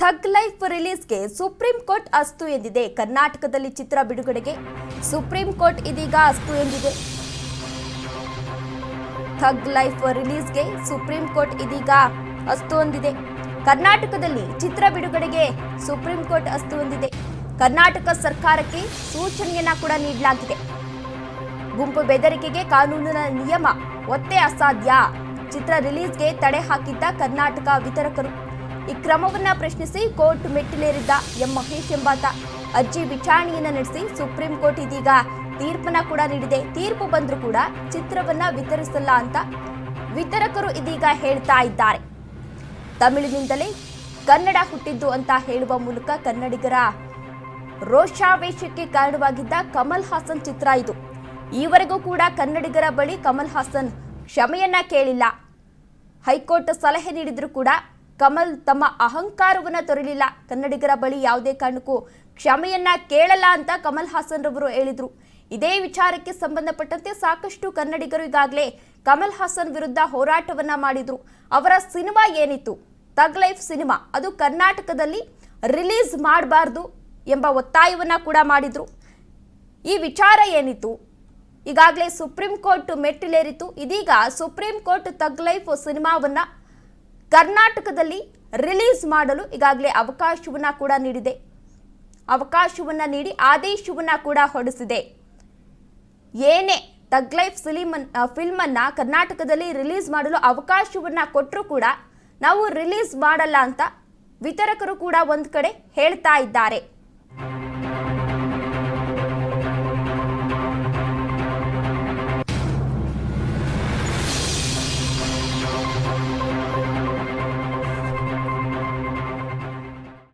ಥಗ್ Life ರಿಲೀಸ್ಗೆ supreme court ಅಸ್ತು ಎಂದಿದೆ. ಕರ್ನಾಟಕದಲ್ಲಿ ಚಿತ್ರ ಬಿಡುಗಡೆಗೆ ಸುಪ್ರೀಂ ಕೋರ್ಟ್ ಇದೀಗ ಅಸ್ತು ಎಂದಿದೆ. ಥಗ್ ಲೈಫ್ ರಿಲೀಸ್ಗೆ ಸುಪ್ರೀಂ ಕೋರ್ಟ್ ಇದೀಗ ಅಸ್ತು ಹೊಂದಿದೆ ಕರ್ನಾಟಕದಲ್ಲಿ ಚಿತ್ರ ಬಿಡುಗಡೆಗೆ ಸುಪ್ರೀಂ ಕೋರ್ಟ್ ಅಸ್ತು ಹೊಂದಿದೆ ಕರ್ನಾಟಕ ಸರ್ಕಾರಕ್ಕೆ ಸೂಚನೆಯನ್ನ ಕೂಡ ನೀಡಲಾಗಿದೆ. ಗುಂಪು ಬೆದರಿಕೆಗೆ ಕಾನೂನಿನ ನಿಯಮ ಒತ್ತೆ ಅಸಾಧ್ಯ. ಚಿತ್ರ ರಿಲೀಸ್ಗೆ ತಡೆ ಹಾಕಿದ್ದ ಕರ್ನಾಟಕ ವಿತರಕರು. ಈ ಕ್ರಮವನ್ನ ಪ್ರಶ್ನಿಸಿ ಕೋರ್ಟ್ ಮೆಟ್ಟಿಲೇರಿದ್ದ ಎಂ ಮಹೇಶ್ ಎಂಬಾತ. ಅರ್ಜಿ ವಿಚಾರಣೆಯನ್ನ ನಡೆಸಿ ಸುಪ್ರೀಂ ಕೋರ್ಟ್ ಇದೀಗ ತೀರ್ಪನ್ನ ಕೂಡ ನೀಡಿದೆ. ತೀರ್ಪು ಬಂದರೂ ಕೂಡ ಚಿತ್ರವನ್ನ ವಿತರಿಸಲ್ಲ ಅಂತ ವಿತರಕರು ಇದೀಗ ಹೇಳ್ತಾ ಇದ್ದಾರೆ. ತಮಿಳಿನಿಂದಲೇ ಕನ್ನಡ ಹುಟ್ಟಿದ್ದು ಅಂತ ಹೇಳುವ ಮೂಲಕ ಕನ್ನಡಿಗರ ರೋಷಾವೇಶಕ್ಕೆ ಕಾರಣವಾಗಿದ್ದ ಕಮಲ್ ಹಾಸನ್ ಚಿತ್ರ ಇದು. ಈವರೆಗೂ ಕೂಡ ಕನ್ನಡಿಗರ ಬಳಿ ಕಮಲ್ ಹಾಸನ್ ಕ್ಷಮೆಯನ್ನ ಕೇಳಿಲ್ಲ. ಹೈಕೋರ್ಟ್ ಸಲಹೆ ನೀಡಿದ್ರು ಕೂಡ ಕಮಲ್ ತಮ್ಮ ಅಹಂಕಾರವನ್ನ ತೊರಲಿಲ್ಲ. ಕನ್ನಡಿಗರ ಬಳಿ ಯಾವುದೇ ಕಾರಣಕ್ಕೂ ಕ್ಷಮೆಯನ್ನ ಕೇಳಲ್ಲ ಅಂತ ಕಮಲ್ ಹಾಸನ್ ರವರು ಹೇಳಿದ್ರು. ಇದೇ ವಿಚಾರಕ್ಕೆ ಸಂಬಂಧಪಟ್ಟಂತೆ ಸಾಕಷ್ಟು ಕನ್ನಡಿಗರು ಈಗಾಗಲೇ ಕಮಲ್ ಹಾಸನ್ ವಿರುದ್ಧ ಹೋರಾಟವನ್ನ ಮಾಡಿದ್ರು. ಅವರ ಸಿನಿಮಾ ಏನಿತ್ತು? Thug life cinema. ಅದು ಕರ್ನಾಟಕದಲ್ಲಿ ರಿಲೀಸ್ ಮಾಡಬಾರ್ದು ಎಂಬ ಒತ್ತಾಯವನ್ನ ಕೂಡ ಮಾಡಿದ್ರು. ಈ ವಿಚಾರ ಏನಿತ್ತು? ಈಗಾಗಲೇ ಸುಪ್ರೀಂ ಕೋರ್ಟ್ ಮೆಟ್ಟಿಲೇರಿತ್ತು. ಇದೀಗ ಸುಪ್ರೀಂ ಕೋರ್ಟ್ ತಗ್ ಲೈಫ್ ಸಿನಿಮಾವನ್ನ ಕರ್ನಾಟಕದಲ್ಲಿ ರಿಲೀಸ್ ಮಾಡಲು ಈಗಾಗಲೇ ಅವಕಾಶವನ್ನ ಕೂಡ ನೀಡಿದೆ. ಅವಕಾಶವನ್ನ ನೀಡಿ ಆದೇಶವನ್ನ ಕೂಡ ಹೊರಡಿಸಿದೆ. ಏನೇ ತಗ್ ಲೈಫ್ ಫಿಲಿಮ್ ಫಿಲ್ಮನ್ನು ಕರ್ನಾಟಕದಲ್ಲಿ ರಿಲೀಸ್ ಮಾಡಲು ಅವಕಾಶವನ್ನ ಕೊಟ್ಟರು ಕೂಡ ನಾವು ರಿಲೀಸ್ ಮಾಡಲ್ಲ ಅಂತ ವಿತರಕರು ಕೂಡ ಒಂದು ಕಡೆ ಹೇಳ್ತಾ ಇದ್ದಾರೆ.